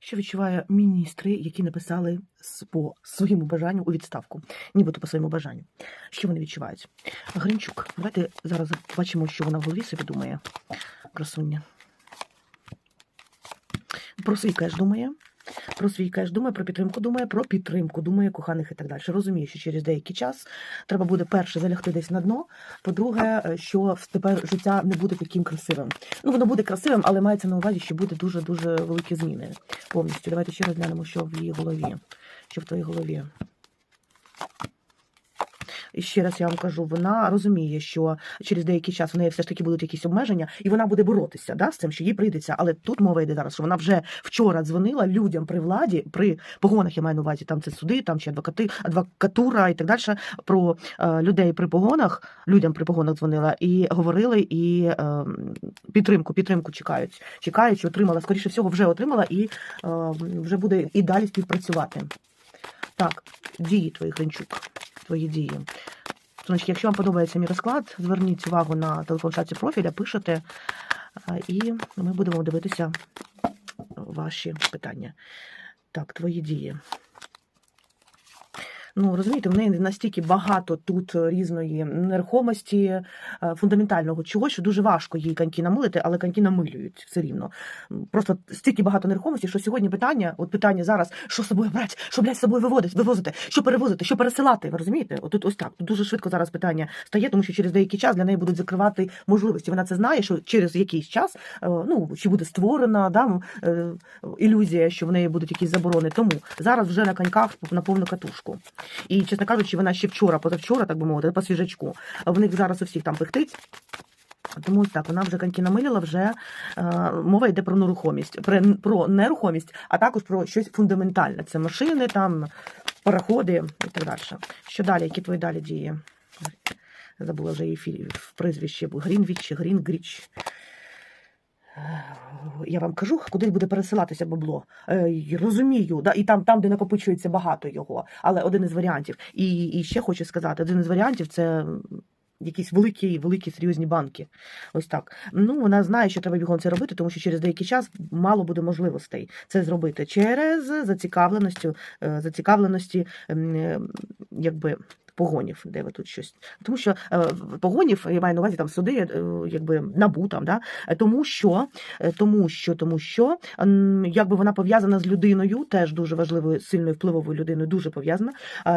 що відчуває міністри, які написали по своєму бажанню у відставку, нібито по своєму бажанню. Що вони відчувають? Гринчук, давайте зараз побачимо, що вона в голові собі думає. Красуня. Про свій кеш думає. Про свій кеш думає, про підтримку думає, про підтримку думає коханих і так далі. Розуміє, що через деякий час треба буде перше залягти десь на дно. По-друге, е, що тепер життя не буде таким красивим. Ну, воно буде красивим, але мається на увазі, що буде дуже дуже великі зміни повністю. Давайте ще розглянемо, що в її голові, що в твоїй голові. Ще раз я вам кажу, вона розуміє, що через деякий час в неї все ж таки будуть якісь обмеження, і вона буде боротися да, з цим, що їй прийдеться. Але тут мова йде зараз, що вона вже вчора дзвонила людям при владі, при погонах, я маю на увазі, там це суди, там чи адвокати, адвокатура і так далі. Про е, людей при погонах, людям при погонах дзвонила і говорили, і е, підтримку, підтримку чекають. Чекають, отримала, скоріше всього, вже отримала і е, вже буде і далі співпрацювати. Так, дії твої, Гринчук, твої дії. Сонечки, якщо вам подобається мій розклад, зверніть увагу на телефон в профіля, пишете, і ми будемо дивитися ваші питання. Так, твої дії. Ну, розумієте, в неї настільки багато тут різної нерухомості, е, фундаментального чого, що дуже важко їй коньки намилити, але коньки намилюють все рівно. Просто стільки багато нерухомості, що сьогодні питання, от питання зараз, що з собою брати, що блядь, з собою виводити, вивозити, що перевозити, що пересилати. Ви розумієте? От тут ось так. Тут дуже швидко зараз питання стає, тому що через деякий час для неї будуть закривати можливості. Вона це знає, що через якийсь час, е, ну чи буде створена да, е, ілюзія, що в неї будуть якісь заборони. Тому зараз вже на коньках на повну катушку. І, чесно кажучи, вона ще вчора, позавчора, так би мовити, по свіжачку. В них зараз у всіх там пихтить. Тому так, вона вже коньки намилила, вже е, мова йде про нерухомість, про, про нерухомість, а також про щось фундаментальне. Це машини, там, пароходи і так далі. Що далі? Які твої далі дії? Забула вже її в прізвище Грінвіч Грінгріч. Я вам кажу, куди буде пересилатися бабло. Е, розумію, да, і там, там, де накопичується багато його, але один із варіантів. І, і ще хочу сказати, один із варіантів це якісь великі, великі серйозні банки. Ось так. Ну, вона знає, що треба бігом це робити, тому що через деякий час мало буде можливостей це зробити через зацікавленістю, е, зацікавленості, е, якби. Погонів, де ви тут щось. Тому що е, погонів, я маю на увазі там суди, е, якби набу там, да? Е, тому що, тому що, тому що, якби вона пов'язана з людиною, теж дуже важливою, сильною впливовою людиною, дуже пов'язана,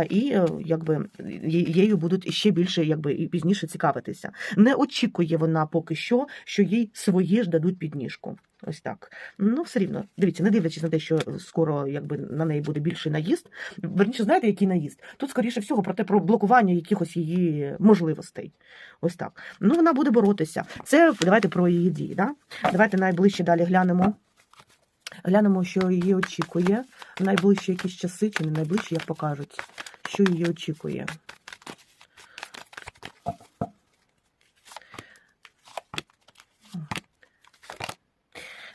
і якби її будуть ще більше, якби і пізніше цікавитися. Не очікує вона поки що, що їй своє ж дадуть підніжку. Ось так. Ну, все рівно. Дивіться, не дивлячись на те, що скоро якби на неї буде більший наїзд. Верніше, знаєте, який наїзд? Тут, скоріше всього, про те про блокування якихось її можливостей. Ось так. Ну, вона буде боротися. Це давайте про її дії. Да? Давайте найближче далі глянемо. Глянемо, що її очікує. Найближчі якісь часи, чи не найближчі, як покажуть, що її очікує.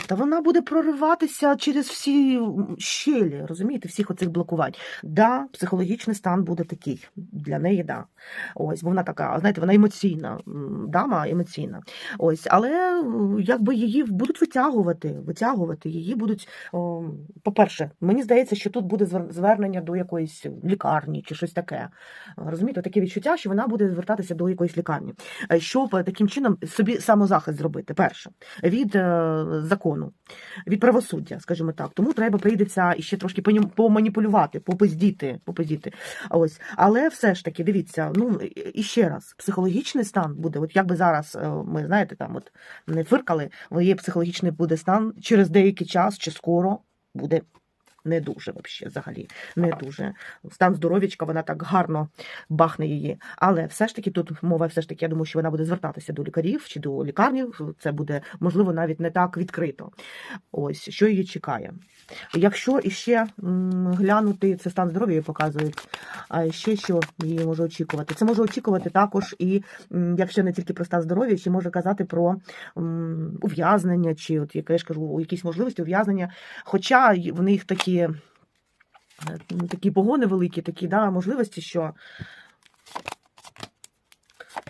Та вона буде прориватися через всі щелі, розумієте, всіх оцих блокувань. Да, психологічний стан буде такий для неї, да. Ось, бо вона така, знаєте, вона емоційна, дама емоційна. Ось, але якби її будуть витягувати, витягувати, її будуть. По-перше, мені здається, що тут буде звер- звернення до якоїсь лікарні чи щось таке. Розумієте, таке відчуття, що вона буде звертатися до якоїсь лікарні, Е, щоб таким чином собі самозахист зробити. Перше від е, закону, від правосуддя, скажімо так. Тому треба прийдеться іще трошки поманіпулювати, попиздіти, попиздіти. Ось, але все ж таки, дивіться, ну і- ще раз, психологічний стан буде. От якби зараз е, ми знаєте, там от не фиркали, є психологічний буде стан через деякий час чи скоро буде. Не дуже вообще, взагалі, не дуже. Стан здоров'ячка, вона так гарно бахне її. Але все ж таки тут мова, все ж таки, я думаю, що вона буде звертатися до лікарів чи до лікарні. Це буде можливо навіть не так відкрито. Ось що її чекає. Якщо іще глянути це стан здоров'я, її показують. А ще що її може очікувати? Це може очікувати також, і якщо не тільки про стан здоров'я, ще може казати про ув'язнення, чи от як я ж кажу, якісь можливості ув'язнення. Хоча в них такі, е, такі погони великі, такі да, можливості, що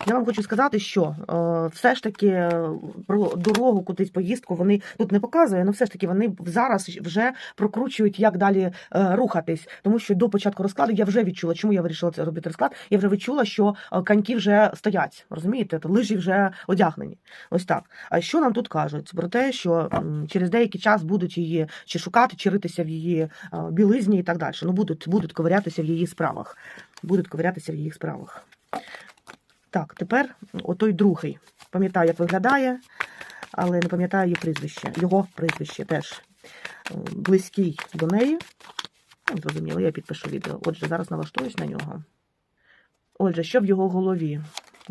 Я вам хочу сказати, що е, все ж таки е, про дорогу, кудись поїздку вони тут не показує, але все ж таки вони зараз вже прокручують, як далі е, рухатись. Тому що до початку розкладу я вже відчула, чому я вирішила це робити розклад. Я вже відчула, що е, коньки вже стоять. Розумієте, то лижі вже одягнені. Ось так. А що нам тут кажуть? Про те, що через деякий час будуть її чи шукати, чи ритися в її е, білизні і так далі. Ну будуть, будуть ковирятися в її справах. Будуть ковирятися в її справах. Так, тепер отой другий. Пам'ятаю, як виглядає, але не пам'ятаю її прізвище. Його прізвище теж е, близький до неї. Ну, Зрозуміло, я підпишу відео. Отже, зараз налаштуюсь на нього. Отже, що в його голові?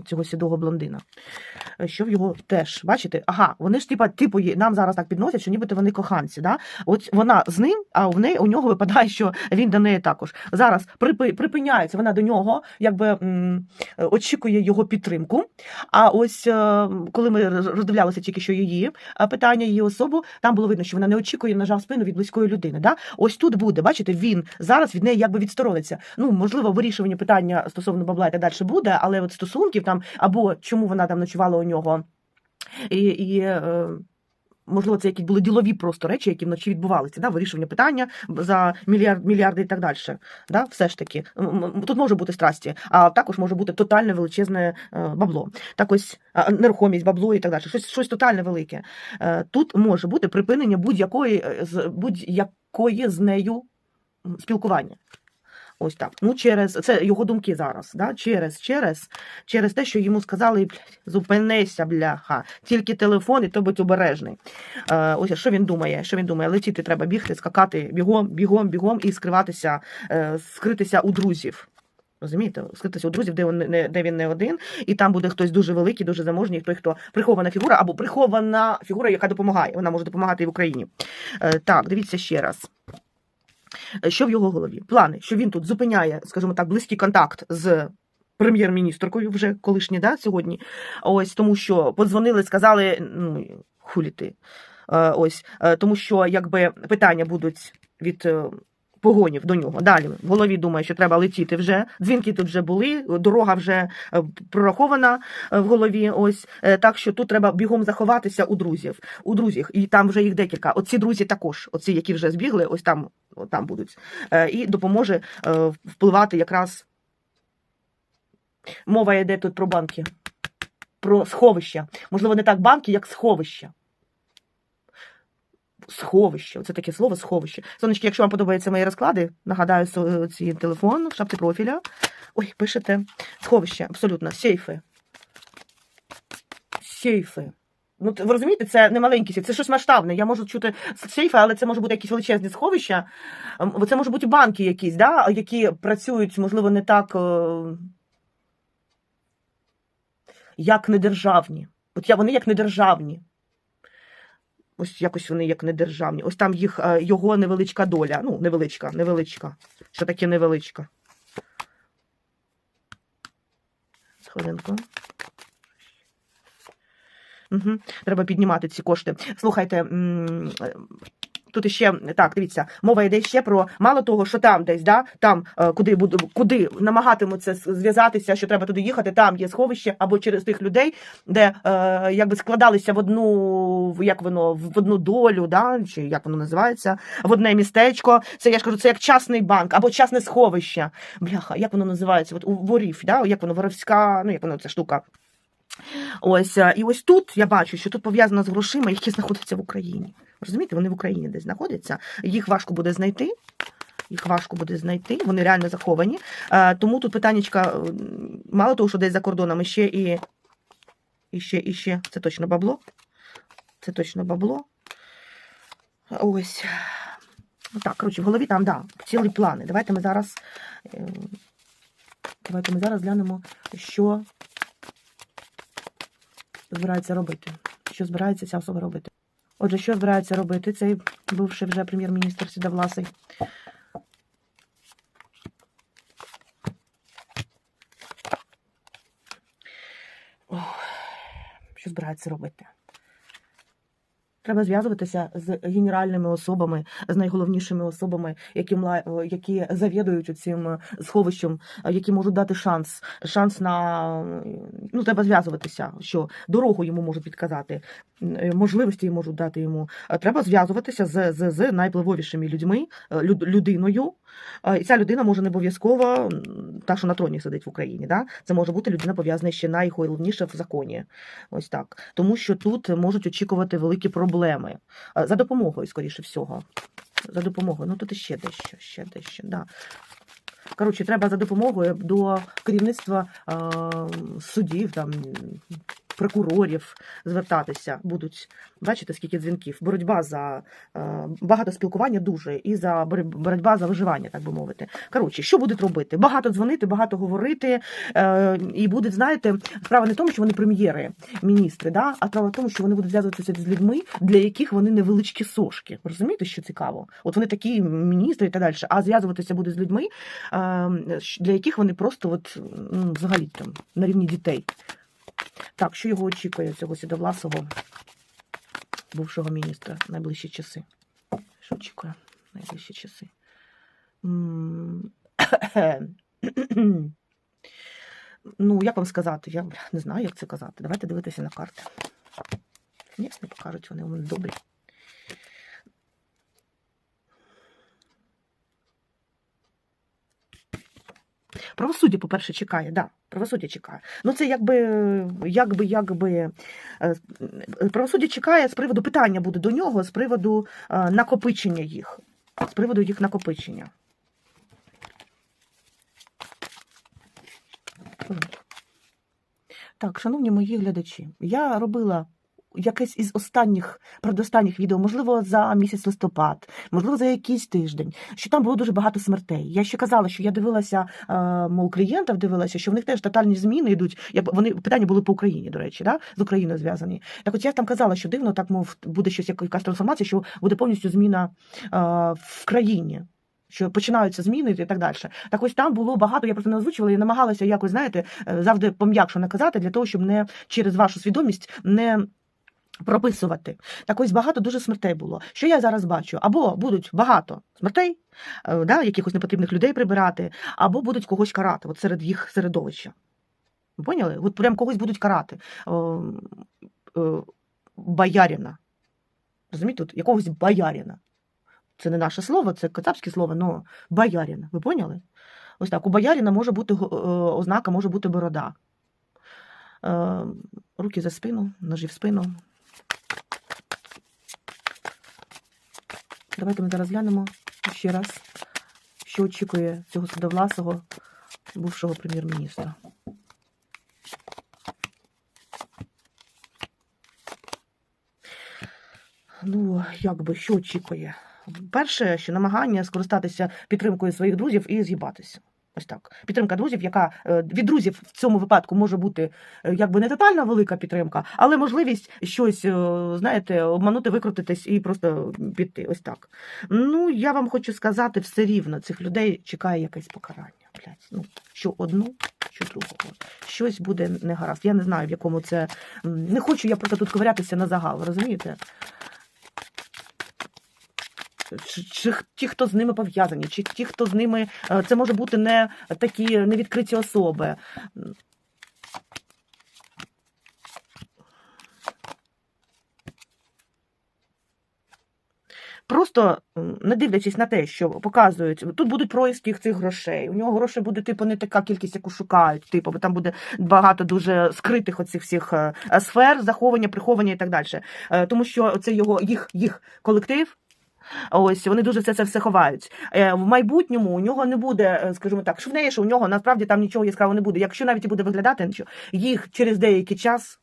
Цього сідого блондина. Е, Що в його теж, бачите? Ага, вони ж типа, типу, нам зараз так підносять, що нібито вони коханці. Да? От вона з ним, а в неї у нього випадає, що він до неї також. Зараз припи, припиняється вона до нього, якби очікує його підтримку. А ось е, коли ми роздивлялися тільки що її е, питання, її особу, там було видно, що вона не очікує нажав спину від близької людини. Да? Ось тут буде, бачите, він зараз від неї якби відсторониться. Ну, можливо, вирішування питання стосовно бабла і так далі буде, але от стосунків там, або чому вона там ночувала у нього, і, і е, можливо, це якісь були ділові просто речі, які вночі відбувалися, да? вирішування питання за мільярд, мільярди і так далі. Да? Все ж таки, тут може бути страсті, а також може бути тотальне величезне е, бабло. Так ось нерухомість, бабло і так далі. Щось, щось тотальне велике. Е, Тут може бути припинення будь-якої будь-якої з нею спілкування. Ось так. Ну, через це його думки зараз. Да? Через, через, через те, що йому сказали, блядь, зупинися, бляха, тільки телефон, і то будь обережний. Е, ось що він думає? Що він думає? Летіти треба бігти, скакати бігом, бігом, бігом і скриватися, е, скритися у друзів. Розумієте, скритися у друзів, де він не де він не один, і там буде хтось дуже великий, дуже заможній, той, хто прихована фігура або прихована фігура, яка допомагає. Вона може допомагати і в Україні. Е, так, дивіться ще раз. Е, Що в його голові? Плани, що він тут зупиняє, скажімо так, близький контакт з прем'єр-міністркою, вже колишні, да, сьогодні. Ось тому, що подзвонили, сказали, ну хулі ти. Е, Ось е, тому, що якби питання будуть від. Погонів до нього. Далі в голові думає, що треба летіти вже. Дзвінки тут вже були, дорога вже е, прорахована е, в голові. Ось Е, так що тут треба бігом заховатися у друзів. У друзів, і там вже їх декілька. Оці друзі також, оці, які вже збігли, ось там, там будуть. І допоможе впливати якраз. Мова йде тут про банки, про сховища. Можливо, не так банки, як сховища. Сховище, це таке слово сховище. Сонечки, якщо вам подобаються мої розклади, нагадаю ці телефон в шапці профіля. Ой, пишете сховище, абсолютно, сейфи. Сейфи. Ну, ви розумієте, це не маленькі сейфи, це щось масштабне. Я можу чути сейфи, але це може бути якісь величезні сховища. Це можуть бути банки якісь, да, які працюють, можливо, не так, е, як недержавні. От я, вони як недержавні. Ось якось вони як недержавні. Ось там їх е, його невеличка доля. Ну, невеличка, невеличка. Що таке невеличка? Хвилинку. Угу. Треба піднімати ці кошти. Слухайте, тут іще так, дивіться, мова йде ще про мало того, що там десь, да, там, е, куди куди намагатимуться зв'язатися, що треба туди їхати, там є сховище або через тих людей, де е, якби складалися в одну, як воно, в одну долю, да, чи як воно називається, в одне містечко. Це я ж кажу, це як частний банк або частне сховище. Бляха, як воно називається? От у ворів, да, як воно воровська, ну як воно ця штука. Ось е, і ось тут я бачу, що тут пов'язано з грошима, які знаходяться в Україні. Розумієте, вони в Україні десь знаходяться. Їх важко буде знайти. Їх важко буде знайти, вони реально заховані. Е, Тому тут питаннячка, е, мало того, що десь за кордоном ще і, і ще, і ще. Це точно бабло. Це точно бабло. Ось. Так, коротше, в голові там, да, цілі плани. Давайте ми зараз. Давайте ми зараз глянемо, що збирається робити. Що збирається ця особа робити. Отже, що збирається робити цей бувший вже прем'єр-міністр Сідовласий? Що збирається робити? Треба зв'язуватися з генеральними особами, з найголовнішими особами, які які завідують цим сховищем, е, які можуть дати шанс. Шанс на ну треба зв'язуватися, що дорогу йому можуть підказати, е, можливості йому можуть дати йому. Е, Треба зв'язуватися з, з, з найвпливовішими людьми, е, люд- людиною. Е, І ця людина може не обов'язково та, що на троні сидить в Україні. Да? Це може бути людина пов'язана ще найголовніше в законі. Ось так. Тому що тут можуть очікувати великі проблеми. Е, За допомогою, скоріше всього. За допомогою. Ну тут іще дещо, ще дещо. Да. Коротше, треба за допомогою до керівництва е, судів, там, прокурорів звертатися. Будуть, бачите, скільки дзвінків. Боротьба за е, багато спілкування дуже і за боротьба за виживання, так би мовити. Коротше, що будуть робити? Багато дзвонити, багато говорити. Е, і будуть, знаєте, справа не в тому, що вони прем'єри, міністри, да? а справа в тому, що вони будуть зв'язуватися з людьми, для яких вони невеличкі сошки. Розумієте, що цікаво? От вони такі міністри і так далі. А зв'язуватися буде з людьми, е, для яких вони просто от, взагалі там на рівні дітей. Так, що його очікує цього сідовласого бувшого міністра в найближчі часи? Що очікує найближчі часи? Ну, як вам сказати? Я не знаю, як це казати. Давайте дивитися на карти. Ні, не покажуть, вони у мене добрі. Правосуддя, по-перше, чекає, да, правосуддя чекає. Ну, це якби, якби, якби. е, Правосуддя чекає з приводу питання буде до нього, з приводу е, накопичення їх. З приводу їх накопичення. Так, шановні мої глядачі, я робила якесь із останніх, предостанніх відео, можливо, за місяць листопад, можливо, за якийсь тиждень, що там було дуже багато смертей. Я ще казала, що я дивилася, е, мов клієнтів дивилася, що в них теж тотальні зміни йдуть. Я, вони питання були по Україні, до речі, да? з Україною зв'язані. Так от я там казала, що дивно, так мов буде щось, яка- якась трансформація, що буде повністю зміна е, в країні. Що починаються зміни і так далі. Так ось там було багато, я просто не озвучувала і намагалася якось, знаєте, е, завжди пом'якше наказати для того, щоб не через вашу свідомість не прописувати. Так ось багато дуже смертей було. Що я зараз бачу? Або будуть багато смертей, е, да, якихось непотрібних людей прибирати, або будуть когось карати от серед їх середовища. Ви Поняли? От прям когось будуть карати. О, е, Боярина. Розумієте, от якогось боярина. Це не наше слово, це кацапське слово, але боярина. Ви поняли? Ось так. У боярина може бути е, ознака, може бути борода. Е, Руки за спину, ножі в спину. Давайте ми зараз глянемо ще раз, що очікує цього судовласого бувшого прем'єр-міністра. Ну, як би, що очікує? Перше, що намагання скористатися підтримкою своїх друзів і з'їбатися. Ось так. Підтримка друзів, яка е, від друзів в цьому випадку може бути е, якби не тотальна велика підтримка, але можливість щось, е, знаєте, обманути, викрутитись і просто піти. Ось так. Ну, я вам хочу сказати, все рівно цих людей чекає якесь покарання. Блядь. Ну, що одну, що другого. Щось буде негаразд. Я не знаю, в якому це. Не хочу я просто тут ковирятися на загал, розумієте? Чи, чи ті, хто з ними пов'язані, чи ті, хто з ними. е, Це може бути не такі невідкриті особи. Просто не дивлячись на те, що показують, тут будуть происки цих грошей. У нього грошей буде типу не така кількість, яку шукають. Типу, бо там буде багато дуже скритих оцих всіх е, сфер, заховання, приховання і так далі. Е, Тому що це його їх, їх колектив. Ось вони дуже це, це все ховають. Е, в майбутньому у нього не буде, е, скажімо так, швидше, що у нього насправді там нічого яскравого не буде. Якщо навіть і буде виглядати, нічого, їх через деякий час.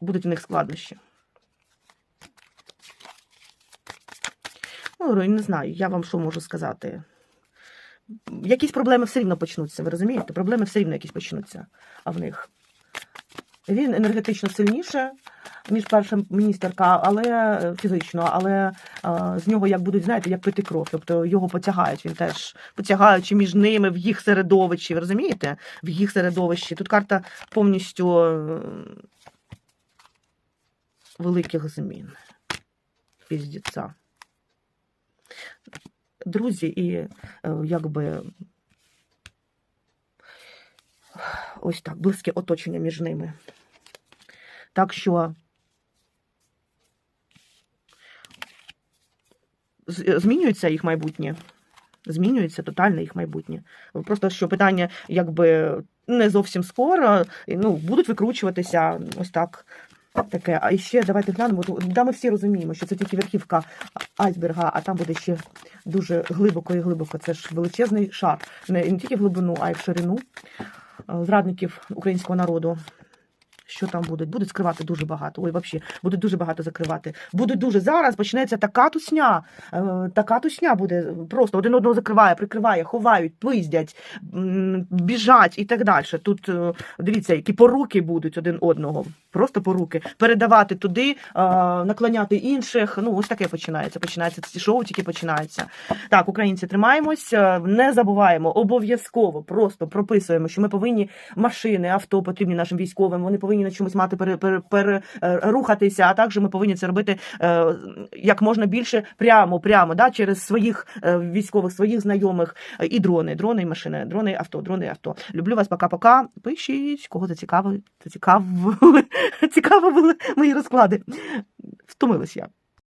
Будуть у них складнощі. Ну, не знаю, я вам що можу сказати. Якісь проблеми все рівно почнуться, ви розумієте? Проблеми все рівно якісь почнуться а в них. Він енергетично сильніше, ніж перша міністерка, але е, фізично, але е, з нього як будуть, знаєте, як пити кров. Тобто його потягають. Він теж потягаючи між ними в їх середовищі. Ви розумієте? В їх середовищі. Тут карта повністю е, великих змін. Піздіця. Друзі, і якби ось так, близьке оточення між ними. Так що змінюється їх майбутнє. Змінюється тотально їх майбутнє. Просто що питання, якби не зовсім скоро, ну, будуть викручуватися ось так. Таке, а ще давайте глянемо. Да, ми всі розуміємо, що це тільки верхівка айсберга, а там буде ще дуже глибоко і глибоко. Це ж величезний шар. Не, не тільки в глибину, а й в ширину е, зрадників українського народу. Що там будуть? Будуть скривати дуже багато. Ой, взагалі, будуть дуже багато закривати. Будуть дуже зараз почнеться така тусня. е, Така тусня буде просто один одного закриває, прикриває, ховають, пиздять, біжать і так далі. Тут е, дивіться, які поруки будуть один одного. Просто поруки. Передавати туди, е, наклоняти інших. Ну, ось таке починається. Починається ці шоу, тільки починається. Так, українці, тримаємось, не забуваємо, обов'язково просто прописуємо, що ми повинні машини, авто потрібні нашим військовим. Вони повинні на чомусь мати перерухатися, пере, пере, е, а також ми повинні це робити е, як можна більше прямо, прямо, да, через своїх е, військових, своїх знайомих і дрони, дрони і машини, дрони, авто, дрони, авто. Люблю вас, пока-пока. Пишіть, кого зацікавили, зацікавили, цікавили мої розклади. Втомилась я.